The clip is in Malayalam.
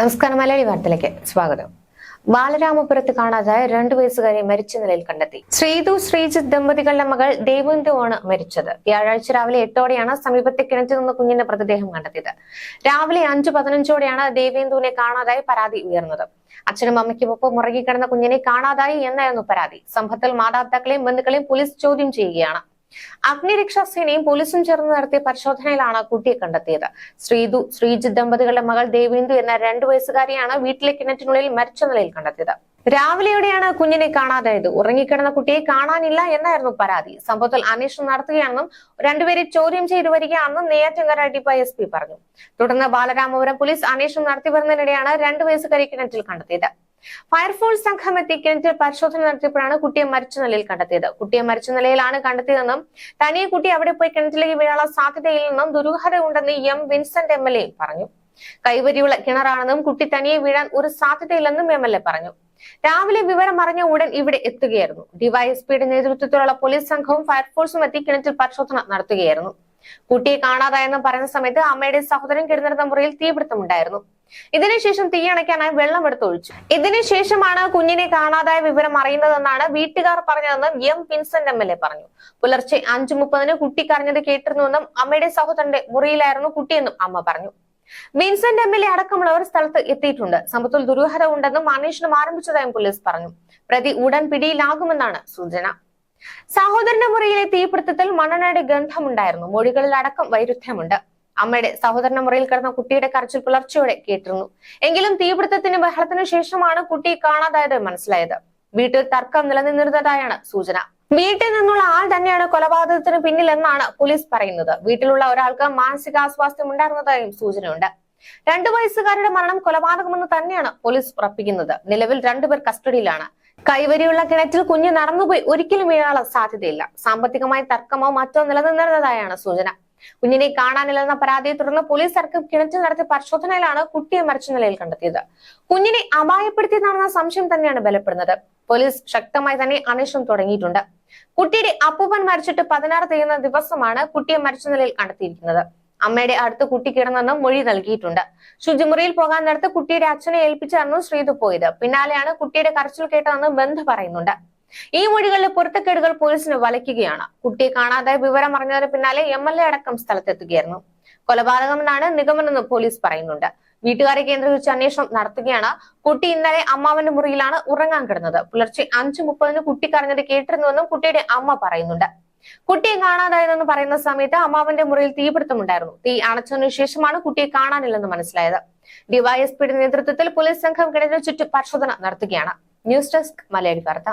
നമസ്കാരം മലയാളി വാർത്തയിലേക്ക് സ്വാഗതം. ബാലരാമപുരത്ത് കാണാതായ രണ്ടു വയസ്സുകാരെ മരിച്ച നിലയിൽ കണ്ടെത്തി. ശ്രീതു ശ്രീജിത്ത് ദമ്പതികളുടെ മകൾ ദേവിന്ദു ആണ് മരിച്ചത്. വ്യാഴാഴ്ച രാവിലെ എട്ടോടെയാണ് സമീപത്തെ കിണറ്റിൽ നിന്ന് കുഞ്ഞിന്റെ മൃതദേഹം കണ്ടെത്തിയത്. രാവിലെ അഞ്ചു പതിനഞ്ചോടെയാണ് ദേവേന്ദുവിനെ കാണാതായി പരാതി ഉയർന്നത്. അച്ഛനും അമ്മയ്ക്കുമൊപ്പം മുറകിക്കിടന്ന കുഞ്ഞിനെ കാണാതായി എന്നായിരുന്നു പരാതി. സംഭവത്തിൽ മാതാപിതാക്കളെയും ബന്ധുക്കളെയും പോലീസ് ചോദ്യം ചെയ്യുകയാണ്. അഗ്നിരക്ഷാസേനയും പോലീസും ചേർന്ന് നടത്തിയ പരിശോധനയിലാണ് കുട്ടിയെ കണ്ടെത്തിയത്. ശ്രീതു ശ്രീജിത്ത് ദമ്പതികളുടെ മകൾ ദേവീന്ദു എന്ന രണ്ടു വയസ്സുകാരിയാണ് വീട്ടിലെ കിണറ്റിനുള്ളിൽ മരിച്ച നിലയിൽ കണ്ടെത്തിയത്. രാവിലെയോടെയാണ് കുഞ്ഞിനെ കാണാതായത്. ഉറങ്ങിക്കിടന്ന കുട്ടിയെ കാണാനില്ല എന്നായിരുന്നു പരാതി. സംഭവത്തിൽ അന്വേഷണം നടത്തുകയാണെന്നും രണ്ടുപേരെ ചോദ്യം ചെയ്തു വരികയാണെന്നും നെയ്യാറ്റിൻകര ഡിവൈഎസ്പി പറഞ്ഞു. തുടർന്ന് ബാലരാമപുരം പോലീസ് അന്വേഷണം നടത്തി വരുന്നതിനിടെയാണ് രണ്ടു വയസ്സുകാരി കിണറ്റിൽ കണ്ടെത്തിയത്. ഫയർഫോഴ്സ് സംഘം എത്തി കിണറ്റിൽ പരിശോധന നടത്തിയപ്പോഴാണ് കുട്ടിയെ മരിച്ച നിലയിൽ കണ്ടെത്തിയത്. കുട്ടിയെ മരിച്ച നിലയിലാണ് കണ്ടെത്തിയതെന്നും തനിയെ കുട്ടി അവിടെ പോയി കിണറ്റിലേക്ക് വീഴാനുള്ള സാധ്യതയില്ലെന്നും ദുരൂഹത ഉണ്ടെന്ന് എം വിൻസെന്റ് എം എൽ പറഞ്ഞു. കൈവരിയുള്ള കിണറാണെന്നും കുട്ടി തനിയെ വീഴാൻ ഒരു സാധ്യതയില്ലെന്നും എം എൽ എ പറഞ്ഞു. രാവിലെ വിവരം അറിഞ്ഞ ഉടൻ ഇവിടെ എത്തുകയായിരുന്നു. ഡിവൈഎസ്പിയുടെ നേതൃത്വത്തിലുള്ള പോലീസ് സംഘവും ഫയർഫോഴ്സും എത്തി കിണറ്റിൽ പരിശോധന നടത്തുകയായിരുന്നു. കുട്ടിയെ കാണാതായെന്ന് പറയുന്ന സമയത്ത് അമ്മയുടെ സഹോദരൻ കിടന്നിരുന്ന മുറിയിൽ തീപിടുത്തമുണ്ടായിരുന്നു. ഇതിനുശേഷം തീയണയ്ക്കാനായി വെള്ളം എടുത്ത് ഒഴിച്ചു. ഇതിനുശേഷമാണ് കുഞ്ഞിനെ കാണാതായ വിവരം അറിയുന്നതെന്നാണ് വീട്ടുകാർ പറഞ്ഞതെന്ന് M Vincent M L A പറഞ്ഞു. പുലർച്ചെ അഞ്ചു മുപ്പതിന് കുട്ടി കരഞ്ഞത് കേട്ടിരുന്നുവെന്നും അമ്മയുടെ സഹോദരന്റെ മുറിയിലായിരുന്നു കുട്ടിയെന്നും അമ്മ പറഞ്ഞു. വിൻസെന്റ് എം എൽ എ അടക്കമുള്ളവർ സ്ഥലത്ത് എത്തിയിട്ടുണ്ട്. സംഭവത്തിൽ ദുരൂഹത ഉണ്ടെന്നും അന്വേഷണം ആരംഭിച്ചതായും പോലീസ് പറഞ്ഞു. പ്രതി ഉടൻ പിടിയിലാകുമെന്നാണ് സൂചന. സഹോദരന്റെ മുറിയിലെ തീപിടുത്തത്തിൽ മണ്ണെണ്ണയുടെ ഗന്ധമുണ്ടായിരുന്നു. മൊഴികളിൽ അടക്കം വൈരുദ്ധ്യമുണ്ട്. അമ്മയുടെ സഹോദരന്റെ മുറിയിൽ കിടന്ന കുട്ടിയുടെ കരച്ചിൽ പുലർച്ചയോടെ കേട്ടിരുന്നു. എങ്കിലും തീപിടുത്തത്തിന് ബഹളത്തിനു ശേഷമാണ് കുട്ടി കാണാതായത് മനസ്സിലായത്. വീട്ടിൽ തർക്കം നിലനിന്നിരുന്നതായാണ് സൂചന. വീട്ടിൽ നിന്നുള്ള ആൾ തന്നെയാണ് കൊലപാതകത്തിന് പിന്നിലെന്നാണ് പോലീസ് പറയുന്നത്. വീട്ടിലുള്ള ഒരാൾക്ക് മാനസികാസ്വാസ്ഥ്യം ഉണ്ടായിരുന്നതായും സൂചനയുണ്ട്. രണ്ടു വയസ്സുകാരുടെ മരണം കൊലപാതകമെന്ന് തന്നെയാണ് പോലീസ് ഉറപ്പിക്കുന്നത്. നിലവിൽ രണ്ടുപേർ കസ്റ്റഡിയിലാണ്. കൈവരിയുള്ള കിണറ്റിൽ കുഞ്ഞ് നടന്നുപോയി ഒരിക്കലും വീഴാനുള്ള സാധ്യതയില്ല. സാമ്പത്തികമായ തർക്കമോ മറ്റോ നിലനിന്നിരുന്നതായാണ് സൂചന. കുഞ്ഞിനെ കാണാനില്ലെന്ന പരാതിയെ തുടർന്ന് പോലീസ് സർക്കും കിണറ്റിൽ നടത്തിയ പരിശോധനയിലാണ് കുട്ടിയെ മരിച്ച നിലയിൽ കണ്ടെത്തിയത്. കുഞ്ഞിനെ അപായപ്പെടുത്തിയതാണെന്ന സംശയം തന്നെയാണ് ബലപ്പെടുന്നത്. പോലീസ് ശക്തമായി തന്നെ അന്വേഷണം തുടങ്ങിയിട്ടുണ്ട്. കുട്ടിയുടെ അപ്പൂപ്പൻ മരിച്ചിട്ട് പതിനാറ് തീരുന്ന ദിവസമാണ് കുട്ടിയെ മരിച്ച നിലയിൽ കണ്ടെത്തിയിരിക്കുന്നത്. അമ്മയുടെ അടുത്ത് കുട്ടി കിടന്നെന്നും മൊഴി നൽകിയിട്ടുണ്ട്. ശുചിമുറിയിൽ പോകാൻ നേരത്ത് കുട്ടിയുടെ അച്ഛനെ ഏൽപ്പിച്ചായിരുന്നു ശ്രീതു പോയത്. പിന്നാലെയാണ് കുട്ടിയുടെ കരച്ചിൽ കേട്ടതെന്ന് ബന്ധു പറയുന്നുണ്ട്. ഈ മൊഴികളിലെ പൊരുത്തക്കേടുകൾ പോലീസിന് വലയ്ക്കുകയാണ്. കുട്ടിയെ കാണാതായ വിവരം അറിഞ്ഞതിന് പിന്നാലെ എം എൽ എ അടക്കം സ്ഥലത്തെത്തുകയായിരുന്നു. കൊലപാതകമെന്നാണ് നിഗമനമെന്ന് പോലീസ് പറയുന്നുണ്ട്. വീട്ടുകാരെ കേന്ദ്രീകരിച്ച് അന്വേഷണം നടത്തുകയാണ്. കുട്ടി ഇന്നലെ അമ്മാവന്റെ മുറിയിലാണ് ഉറങ്ങാൻ കിടന്നത്. പുലർച്ചെ അഞ്ചു മുപ്പതിന് കുട്ടി കരഞ്ഞത് കേട്ടിരുന്നുവെന്നും കുട്ടിയുടെ അമ്മ പറയുന്നുണ്ട്. കുട്ടിയെ കാണാതായതെന്ന് പറയുന്ന സമയത്ത് അമ്മാവന്റെ മുറിയിൽ തീപിടുത്തമുണ്ടായിരുന്നു. തീ അണച്ചതിനു ശേഷമാണ് കുട്ടിയെ കാണാനില്ലെന്ന് മനസ്സിലായത്. ഡിവൈഎസ്പിയുടെ നേതൃത്വത്തിൽ പോലീസ് സംഘം കിടന്നു ചുറ്റും പരിശോധന നടത്തുകയാണ്. ന്യൂസ് ഡെസ്ക് മലയാളി വാർത്ത.